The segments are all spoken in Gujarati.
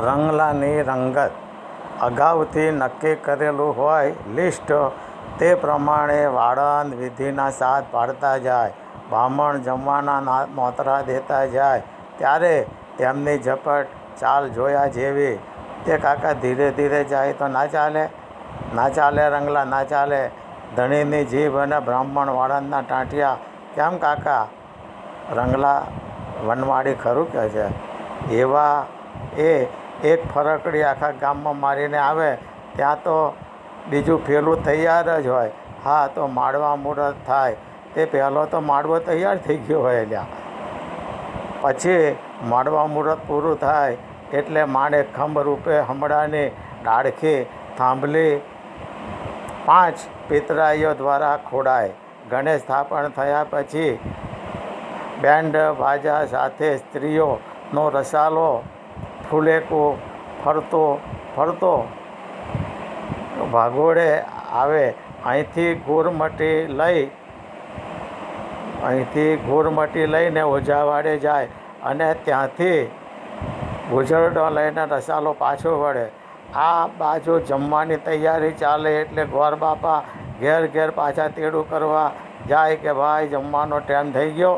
રંગલાની રંગત. અગાઉથી નક્કી કરેલું હોય લિસ્ટ, તે પ્રમાણે વાળંદ વિધિના સાથ પાડતા જાય, બ્રાહ્મણ જમવાના મોતરા દેતા જાય. ત્યારે તેમની ઝપટ ચાલ જોયા જેવી. તે કાકા ધીરે ધીરે જાય તો ના ચાલે? ના ચાલે રંગલા, ના ચાલે. ધણીની જીભ અને બ્રાહ્મણ વાળંદના ટાંટિયા. કેમ કાકા? રંગલા વનવાડી ખરું કહે છે. એવા એ એક ફરકડી આખા ગામમાં મારીને આવે, ત્યાં તો બીજું પેલું તૈયાર જ હોય. હા, તો માળવા મુહૂર્ત થાય. તે પહેલો તો માળવો તૈયાર થઈ ગયો હોય ત્યાં પછી માડવા મુહૂર્ત પૂરું થાય એટલે માણે ખંભ રૂપે હમણાંની ડાળખી થાંભલી પાંચ પિતરાઈઓ દ્વારા ખોડાય. ગણેશ સ્થાપન થયા પછી બેન્ડ બાજા સાથે સ્ત્રીઓનો રસાલો ફૂલેકો ફરતો ફરતો. ભાગોળે આવે, અહીંથી ગોરમટી લઈ, અહીંથી ગોરમટી લઈને ઓઝાવાડે જાય અને ત્યાંથી ગુજરડો લઈને રસાલો પાછો વળે. આ બાજુ જમવાની તૈયારી ચાલે એટલે ગોર બાપા ઘેર ઘેર પાછા તેડું કરવા જાય કે ભાઈ જમવાનો ટાઈમ થઈ ગયો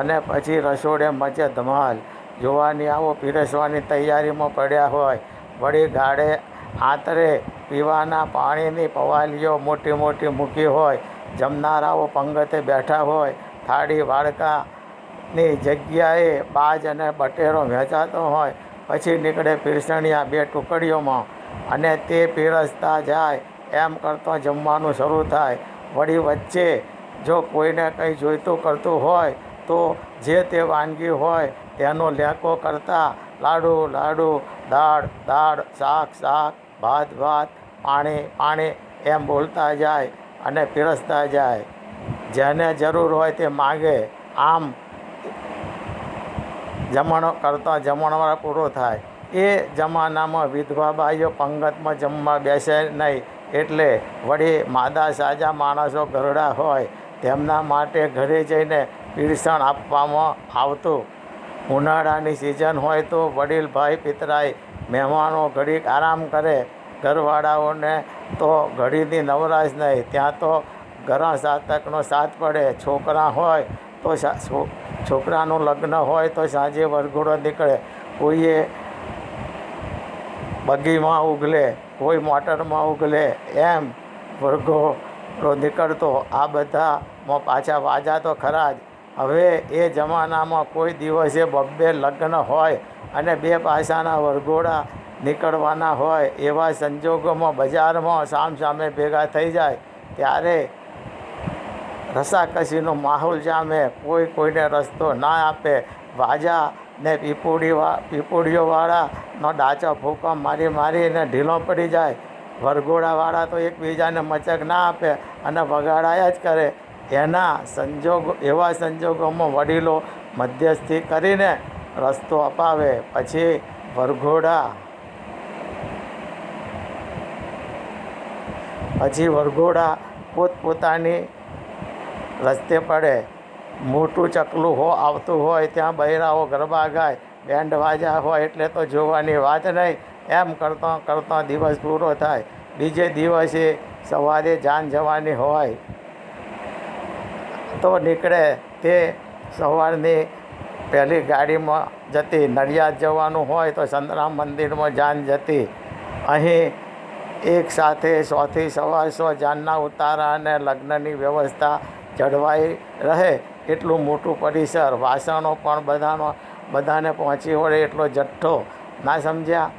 અને પછી રસોડે મચે ધમાલ. જોવાની આવો, પીરસવાની તૈયારીમાં પડ્યા હોય. વળી ગાડે આંતરે પીવાના પાણીની પવાલીઓ મોટી મોટી મૂકી હોય. જમનારાઓ પંગતે બેઠા હોય. થાળી, વાડકાની જગ્યાએ બાજ અને બટેરો વહેંચાતો હોય. પછી નીકળે પીરસણિયા બે ટુકડીઓમાં. અને તે પીરસતા જાય. એમ કરતો જમવાનું શરૂ થાય. વળી વચ્ચે જો કોઈને કંઈ જોઈતું કરતું હોય તો જે તે વાનગી હોય તેનો લેકો કરતા લાડુ લાડુ, દાળ દાળ, શાક શાક, ભાત ભાત, પાણી પાણી એમ બોલતા જાય અને પીરસતા જાય. જેને જરૂર હોય તે માગે. આમ જમણો કરતા જમણવાર પૂરો થાય. એ જમાનામાં વિધવા બાઈઓ પંગતમાં જમવા બેસે નહીં. એટલે વળી માદા સાજા માણસો ઘરડા હોય. તેમના માટે ઘરે જઈને પીરસણ આપવામાં આવતું. ઉનાળાની સિઝન હોય તો વડીલ ભાઈ પિતરાય મહેમાનો ઘડીક આરામ કરે. ઘરવાળાઓને તો ઘડીની નવરાશ નહીં, ત્યાં તો ઘણા સાતકનો સાથ પડે. છોકરા હોય તો છોકરાનું લગ્ન હોય તો સાંજે વરઘોડો નીકળે. કોઈએ બગીમાં ઉગલે, કોઈ મોટરમાં ઉગલે, એમ વરઘોડો નીકળતો. આ બધામાં પાછા વાજા તો ખરા જ. હવે એ જમાનામાં કોઈ દિવસે બબ્બે લગ્ન હોય અને બે પાસાના વરઘોડા નીકળવાના હોય એવા સંજોગોમાં બજારમાં સામસામે ભેગા થઈ જાય, ત્યારે રસાકસીનો માહોલ જામે, કોઈ કોઈને રસ્તો ના આપે. વાજા ને પીપુડીવા પીપુડીઓવાળાનો ડાચો ફૂંકો મારી મારીને ઢીલો પડી જાય. વરઘોડાવાળા તો એકબીજાને મચક ના આપે અને વગાડાયા જ કરે. એના સંજોગો, એવા સંજોગોમાં વડીલો મધ્યસ્થી કરીને રસ્તો અપાવે. પછી વરઘોડા. પછી વરઘોડા પોતપોતાની રસ્તે પડે. મોટું ચકલું હો, આવતું હોય ત્યાં બૈરાઓ ગરબા ગાય. બેન્ડ વાજા હોય એટલે તો જોવાની વાત નહીં. એમ કરતો કરતો દિવસ પૂરો થાય. બીજે દિવસે સવારે જાન જવાની હોય. તો નીકળે તે સવારની પહેલી ગાડીમાં જતી નડિયાદ જવાનું હોય તો સંતરામ મંદિરમાં જાન જતી. અહીં એક સાથે સોથી સવા સો જાનના ઉતારા અને લગ્નની વ્યવસ્થા જળવાઈ રહે એટલું મોટું પરિસર. વાસણો પણ બધાનો, બધાને પહોંચી વળે એટલો જથ્થો ના સમજ્યા.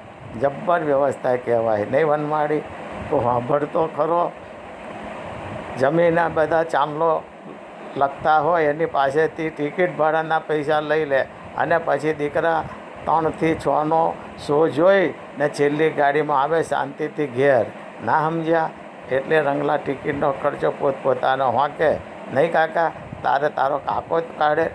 જબ્બર વ્યવસ્થા કહેવાય. નહીં વનમાળી તો સાંભળતો ખરો. જમીનના બધા ચાંદલો લખતા હોય એની પાસેથી ટિકિટ ભાડાના પૈસા લઈ લે. અને પછી દીકરા ત્રણથી છનો શો જોઈ ને છેલ્લી ગાડીમાં આવે શાંતિથી ઘેર. ના સમજ્યા? એટલે રંગલા ટિકિટનો ખર્ચો પોતપોતાનો હોંકે. નહીં કાકા, તારે તારો કાકો જ કાઢે.